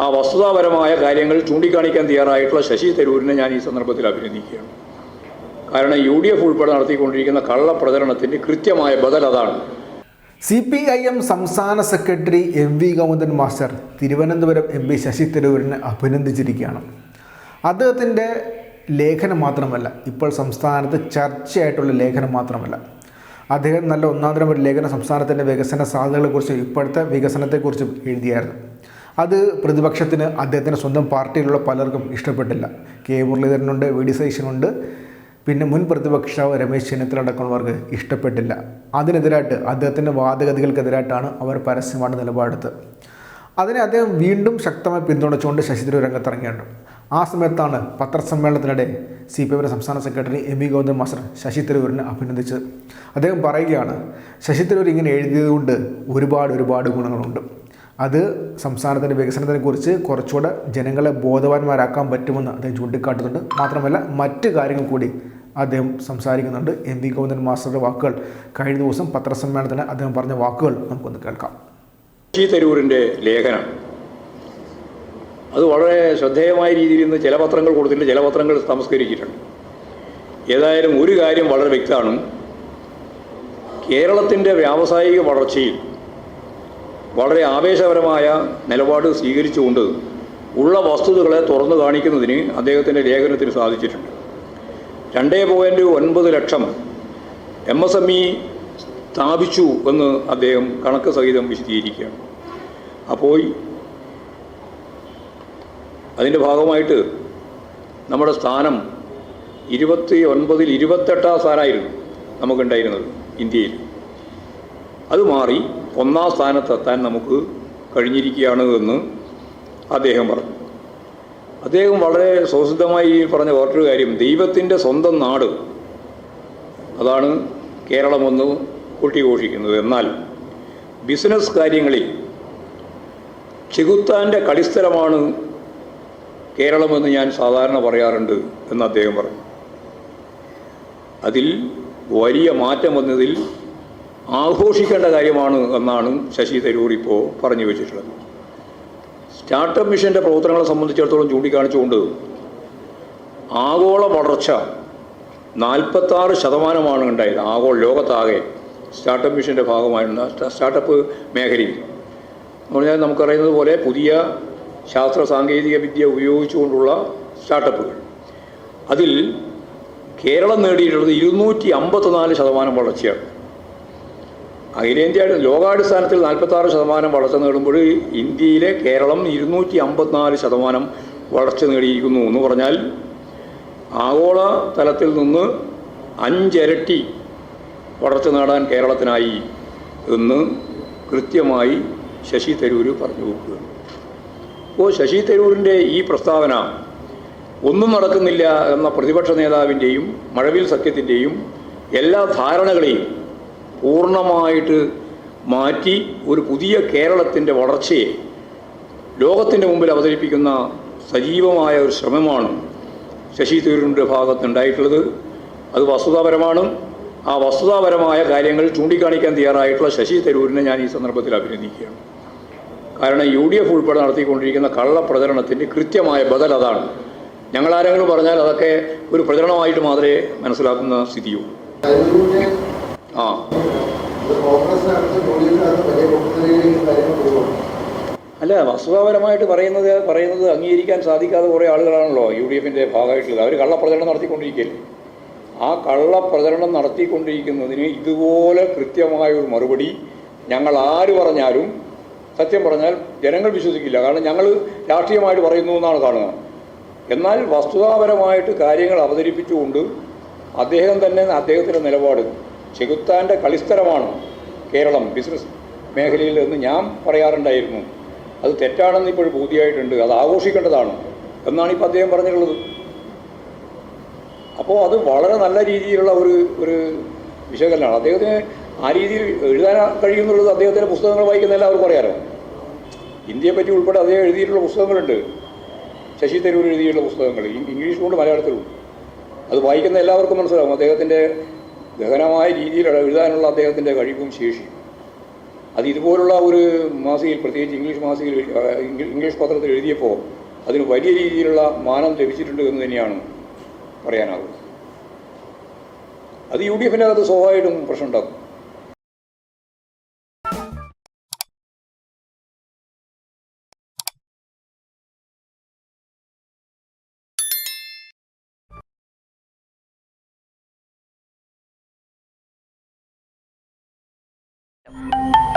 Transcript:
ആ വസ്തുതാപരമായ കാര്യങ്ങൾ ചൂണ്ടിക്കാണിക്കാൻ തയ്യാറായിട്ടുള്ള ശശി തരൂരിനെ ഞാൻ ഈ സന്ദർഭത്തിൽ അഭിനന്ദിക്കുകയാണ്. കാരണം യു ഡി എഫ് ഉൾപ്പെടെ നടത്തിക്കൊണ്ടിരിക്കുന്ന കള്ളപ്രചരണത്തിന്റെ കൃത്യമായ ബദൽ അതാണ്. സി പി ഐ എം സംസ്ഥാന secretary M V Govindan master Thiruvananthapuram M P Sasi തരൂരിനെ അഭിനന്ദിച്ചിരിക്കുകയാണ്. അദ്ദേഹത്തിന്റെ ലേഖനം മാത്രമല്ല ഇപ്പോൾ സംസ്ഥാനത്ത് ചർച്ചയായിട്ടുള്ള ലേഖനം മാത്രമല്ല. അദ്ദേഹം നല്ല ഒന്നാന്തരം ഒരു ലേഖനം സംസ്ഥാനത്തിന്റെ വികസന സാധ്യതകളെക്കുറിച്ച് ഇപ്പോഴത്തെ വികസനത്തെക്കുറിച്ചും എഴുതിയായിരുന്നു. അത് പ്രതിപക്ഷത്തിന് അദ്ദേഹത്തിന്റെ സ്വന്തം പാർട്ടിയിലുള്ള പലർക്കും ഇഷ്ടപ്പെട്ടില്ല. കെ മുരളീധരനുണ്ട് വി ഡി സതീശനുണ്ട്. പിന്നെ മുൻ പ്രതിപക്ഷാവ് രമേശ് ചെന്നിത്തല അടക്കമുള്ളവർക്ക് ഇഷ്ടപ്പെട്ടില്ല. അതിനെതിരായിട്ട് അദ്ദേഹത്തിന്റെ വാദഗതികൾക്കെതിരായിട്ടാണ് അവർ പരസ്യമാണ് നിലപാടെടുത്തത് അതിനെ അദ്ദേഹം വീണ്ടും ശക്തമായി പിന്തുണച്ചുകൊണ്ട് ശശി തരൂർ രംഗത്തിറങ്ങിയിട്ടുണ്ട്. ആ സമയത്താണ് പത്രസമ്മേളനത്തിനിടെ സി പി എമ്മിന്റെ സംസ്ഥാന secretary M V Govindan master Sasi തരൂരിനെ അഭിനന്ദിച്ചത്. അദ്ദേഹം പറയുകയാണ് ശശി തരൂർ ഇങ്ങനെ എഴുതിയതുകൊണ്ട് ഒരുപാട് ഒരുപാട് ഗുണങ്ങളുണ്ട്. അത് സംസ്ഥാനത്തിന്റെ വികസനത്തിനെക്കുറിച്ച് കുറച്ചുകൂടെ ജനങ്ങളെ ബോധവാന്മാരാക്കാൻ പറ്റുമെന്ന് അദ്ദേഹം ചൂണ്ടിക്കാട്ടുന്നുണ്ട്. മാത്രമല്ല മറ്റ് കാര്യങ്ങൾ കൂടി അദ്ദേഹം സംസാരിക്കുന്നുണ്ട്. എം വി ഗോവിന്ദൻ മാസ്റ്ററുടെ വാക്കുകൾ. കഴിഞ്ഞ ദിവസം പത്രസമ്മേളനത്തിന് അദ്ദേഹം പറഞ്ഞ വാക്കുകൾ നമുക്കൊന്ന് കേൾക്കാം. ശശി തരൂരിന്റെ ലേഖനം. അത് വളരെ ശ്രദ്ധേയമായ രീതിയിൽ ഇന്ന് ചില പത്രങ്ങൾ കൊടുത്തിട്ടുണ്ട് ചില പത്രങ്ങൾ സംസ്കരിച്ചിട്ടുണ്ട്. ഏതായാലും ഒരു കാര്യം വളരെ വ്യക്തമാണ്. കേരളത്തിന്റെ വ്യാവസായിക വളർച്ചയിൽ വളരെ ആവേശപരമായ നിലപാട് സ്വീകരിച്ചുകൊണ്ട് ഉള്ള വസ്തുതകളെ തുറന്നു കാണിക്കുന്നതിന് അദ്ദേഹത്തിന്റെ ലേഖനത്തിന് സാധിച്ചിട്ടുണ്ട്. രണ്ടേ പോയിന്റ് ഒൻപത് ലക്ഷം എം എസ് എം ഇ സ്ഥാപിച്ചു എന്ന് അദ്ദേഹം കണക്ക് സഹിതം വിശദീകരിക്കുകയാണ്. അപ്പോൾ അതിന്റെ ഭാഗമായിട്ട് നമ്മുടെ സ്ഥാനം ഇരുപത്തി ഒൻപതിൽ ഇരുപത്തെട്ടാം സ്ഥാനമായിരുന്നു നമുക്കുണ്ടായിരുന്നത് ഇന്ത്യയിൽ. അത് മാറി ഒന്നാം സ്ഥാനത്തെത്താൻ നമുക്ക് കഴിഞ്ഞിരിക്കുകയാണ് എന്ന് അദ്ദേഹം പറഞ്ഞു. അദ്ദേഹം വളരെ സ്വസിദ്ധമായി പറഞ്ഞ വേറൊരു കാര്യം ദൈവത്തിന്റെ സ്വന്തം നാട് അതാണ് കേരളമെന്ന് കൂട്ടിഘോഷിക്കുന്നത്. എന്നാൽ ബിസിനസ് കാര്യങ്ങളിൽ ചെകുത്താന്റെ കളിസ്ഥലമാണ് കേരളമെന്ന് ഞാൻ സാധാരണ പറയാറുണ്ട് എന്ന് അദ്ദേഹം പറഞ്ഞു. അതിൽ വലിയ മാറ്റം വന്നതിൽ ആഘോഷിക്കേണ്ട കാര്യമാണ് എന്നാണ് ശശി തരൂർ ഇപ്പോൾ പറഞ്ഞു വെച്ചിട്ടുള്ളത്. സ്റ്റാർട്ടപ്പ് മിഷന്റെ പ്രവർത്തനങ്ങളെ സംബന്ധിച്ചിടത്തോളം ചൂണ്ടിക്കാണിച്ചുകൊണ്ട് ആഗോള വളർച്ച നാൽപ്പത്താറ് ശതമാനമാണ് ഉണ്ടായത്. ആഗോള ലോകത്താകെ സ്റ്റാർട്ടപ്പ് മിഷന്റെ ഭാഗമായിരുന്ന സ്റ്റാർട്ടപ്പ് മേഖലയിൽ. എന്ന് പറഞ്ഞാൽ നമുക്കറിയുന്നത് പോലെ പുതിയ ശാസ്ത്ര സാങ്കേതിക വിദ്യ ഉപയോഗിച്ചുകൊണ്ടുള്ള സ്റ്റാർട്ടപ്പുകൾ. അതിൽ കേരളം നേടിയിട്ടുള്ളത് ഇരുന്നൂറ്റി അമ്പത്തിനാല് ശതമാനം വളർച്ചയാണ്. അഖിലേന്ത്യ ലോകാടിസ്ഥാനത്തിൽ നാൽപ്പത്തി ആറ് ശതമാനം വളർച്ച നേടുമ്പോൾ ഇന്ത്യയിലെ കേരളം ഇരുന്നൂറ്റി അമ്പത്തിനാല് ശതമാനം വളർച്ച നേടിയിരിക്കുന്നു എന്ന് പറഞ്ഞാൽ ആഗോള തലത്തിൽ നിന്ന് അഞ്ചിരട്ടി വളർച്ച നേടാൻ കേരളത്തിനായി എന്ന് കൃത്യമായി ശശി തരൂർ പറഞ്ഞു കൊടുക്കുക അപ്പോൾ ശശി തരൂരിന്റെ ഈ പ്രസ്താവന ഒന്നും നടക്കുന്നില്ല എന്ന പ്രതിപക്ഷ നേതാവിന്റെയും മഴവിൽ സത്യത്തിന്റെയും എല്ലാ ധാരണകളെയും പൂർണമായിട്ട് മാറ്റി ഒരു പുതിയ കേരളത്തിന്റെ വളർച്ചയെ ലോകത്തിന്റെ മുമ്പിൽ അവതരിപ്പിക്കുന്ന സജീവമായ ഒരു ശ്രമമാണ് ശശി തരൂരിന്റെ ഭാഗത്തുണ്ടായിട്ടുള്ളത്. അത് വസ്തുതാപരമാണ്. ആ വസ്തുതാപരമായ കാര്യങ്ങൾ ചൂണ്ടിക്കാണിക്കാൻ തയ്യാറായിട്ടുള്ള ശശി തരൂരിനെ ഞാൻ ഈ സന്ദർഭത്തിൽ അഭിനന്ദിക്കുകയാണ്. കാരണം യു ഡി എഫ് ഉൾപ്പെടെ നടത്തിക്കൊണ്ടിരിക്കുന്ന കള്ളപ്രചരണത്തിന്റെ കൃത്യമായ ബദൽ അതാണ്. ഞങ്ങൾ ആരെങ്കിലും പറഞ്ഞാൽ അതൊക്കെ ഒരു പ്രചരണമായിട്ട് മാത്രമേ മനസ്സിലാക്കുന്ന സ്ഥിതിയുള്ളൂ. ആ. അല്ല വസ്തുതാപരമായിട്ട് പറയുന്നത് പറയുന്നത് അംഗീകരിക്കാൻ സാധിക്കാതെ കുറേ ആളുകളാണല്ലോ യു ഡി എഫിന്റെ ഭാഗമായിട്ടുള്ളത്. അവർ കള്ളപ്രചരണം നടത്തിക്കൊണ്ടിരിക്കുകയല്ലേ? ആ കള്ളപ്രചരണം നടത്തിക്കൊണ്ടിരിക്കുന്നതിന് ഇതുപോലെ കൃത്യമായ ഒരു മറുപടി ഞങ്ങൾ ആര് പറഞ്ഞാലും സത്യം പറഞ്ഞാൽ ജനങ്ങൾ വിശ്വസിക്കില്ല. കാരണം ഞങ്ങൾ രാഷ്ട്രീയമായിട്ട് പറയുന്നു എന്നാണ് കാണുക. എന്നാൽ വസ്തുതാപരമായിട്ട് കാര്യങ്ങൾ അവതരിപ്പിച്ചുകൊണ്ട് അദ്ദേഹം തന്നെ അദ്ദേഹത്തിന്റെ നിലപാട് ചെകുത്താന്റെ കളിസ്ഥലമാണ് കേരളം ബിസിനസ് മേഖലയിൽ എന്ന് ഞാൻ പറയാറുണ്ടായിരുന്നു. അത് തെറ്റാണെന്ന് ഇപ്പോൾ ബോധ്യമായിട്ടുണ്ട്. അത് ആഘോഷിക്കേണ്ടതാണ് എന്നാണ് ഇപ്പോൾ അദ്ദേഹം പറഞ്ഞിട്ടുള്ളത്. അപ്പോൾ അത് വളരെ നല്ല രീതിയിലുള്ള ഒരു ഒരു വിശകലനമാണ്. അദ്ദേഹത്തിന് ആ രീതിയിൽ എഴുതാൻ കഴിയുന്നുള്ളത് അദ്ദേഹത്തിന്റെ പുസ്തകങ്ങൾ വായിക്കുന്ന എല്ലാവർക്കും അറിയാലോ. ഇന്ത്യയെ പറ്റി ഉൾപ്പെടെ അദ്ദേഹം എഴുതിയിട്ടുള്ള പുസ്തകങ്ങളുണ്ട്. ശശി തരൂർ എഴുതിയിട്ടുള്ള പുസ്തകങ്ങൾ. ഇംഗ്ലീഷ് കൊണ്ട് മലയാളത്തിലും അത് വായിക്കുന്ന എല്ലാവർക്കും മനസ്സിലാവും. അദ്ദേഹത്തിന്റെ ഗഹനമായ രീതിയിൽ എഴുതാനുള്ള അദ്ദേഹത്തിന്റെ കഴിവും ശേഷിയും. അത് ഇതുപോലുള്ള ഒരു മാസികയിൽ പ്രത്യേകിച്ച് ഇംഗ്ലീഷ് മാസികയിൽ ഇംഗ്ലീഷ് പത്രത്തിൽ എഴുതിയപ്പോൾ അതിന് വലിയ രീതിയിലുള്ള മാനം ലഭിച്ചിട്ടുണ്ട് എന്ന് തന്നെയാണ് പറയാനാകുന്നത് അത് യു ഡി എഫിന്റെ അകത്ത് സ്വാഭാവികമായിട്ടും പ്രശ്നം ഉണ്ടാക്കും. Yep.